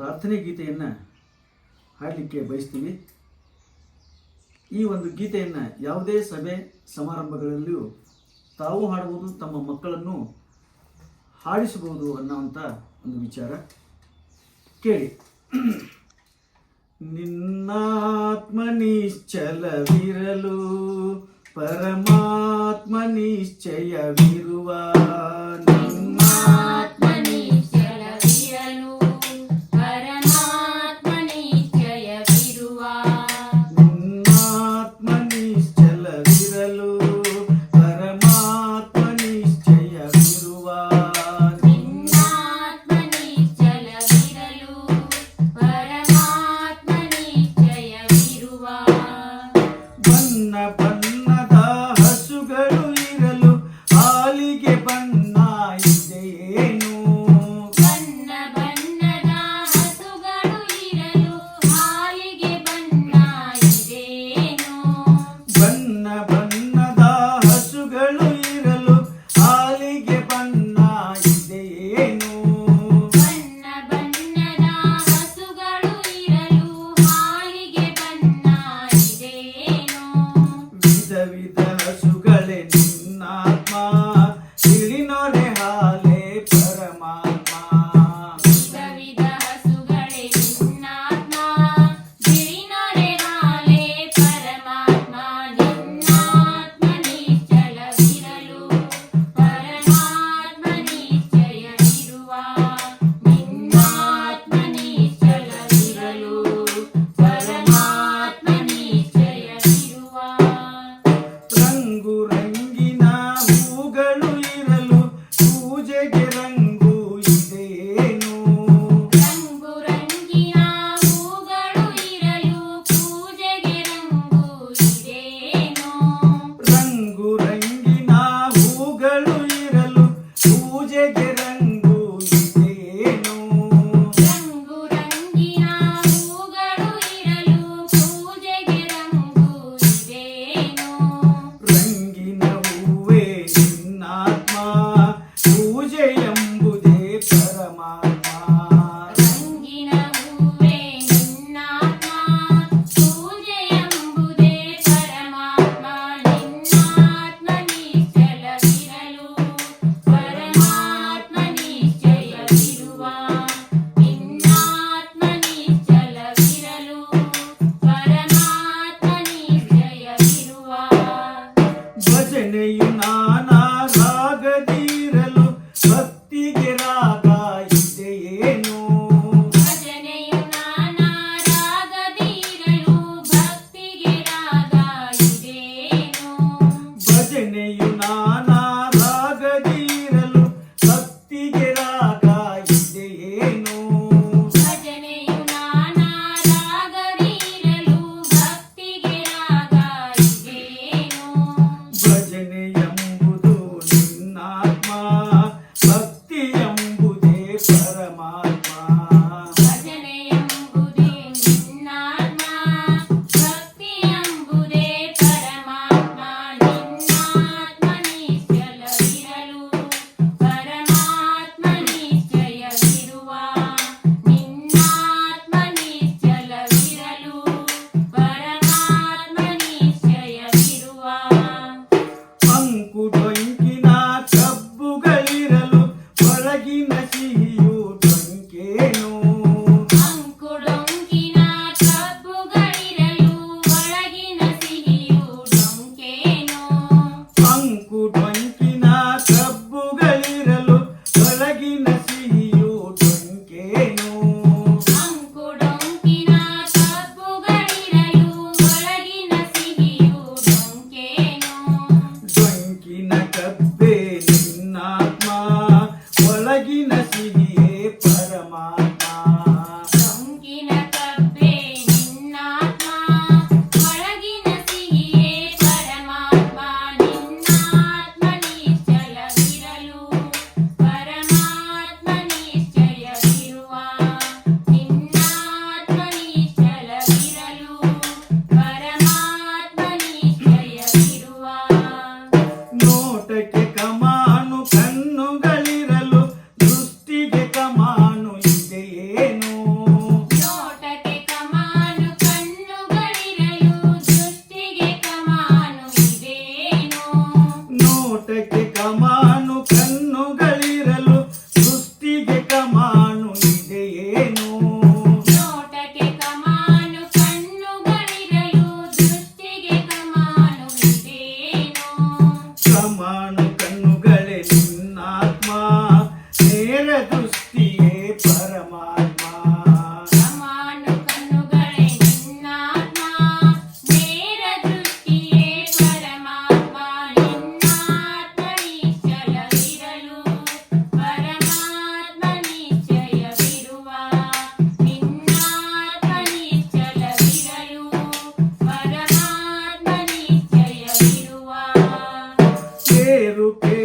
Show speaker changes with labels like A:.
A: ಪ್ರಾರ್ಥನೆ ಗೀತೆಯನ್ನು ಹಾಡಲಿಕ್ಕೆ ಬಯಸ್ತೀವಿ ಈ ಒಂದು ಗೀತೆಯನ್ನು ಯಾವುದೇ ಸಭೆ ಸಮಾರಂಭಗಳಲ್ಲಿಯೂ ತಾವು ಹಾಡುವುದು ತಮ್ಮ ಮಕ್ಕಳನ್ನು ಹಾಡಿಸಬಹುದು ಅನ್ನೋವಂಥ ಒಂದು ವಿಚಾರ. ಕೇಳಿ. ನಿನ್ನಾತ್ಮ ನಿಶ್ಚಲವಿರಲು ಪರಮಾತ್ಮ ನಿಶ್ಚಯವಿರುವ
B: ಪರಮಾತ್ಮ ನಿಶ್ಚಯವಿರುವ
C: ಕೇರು ಕೇರು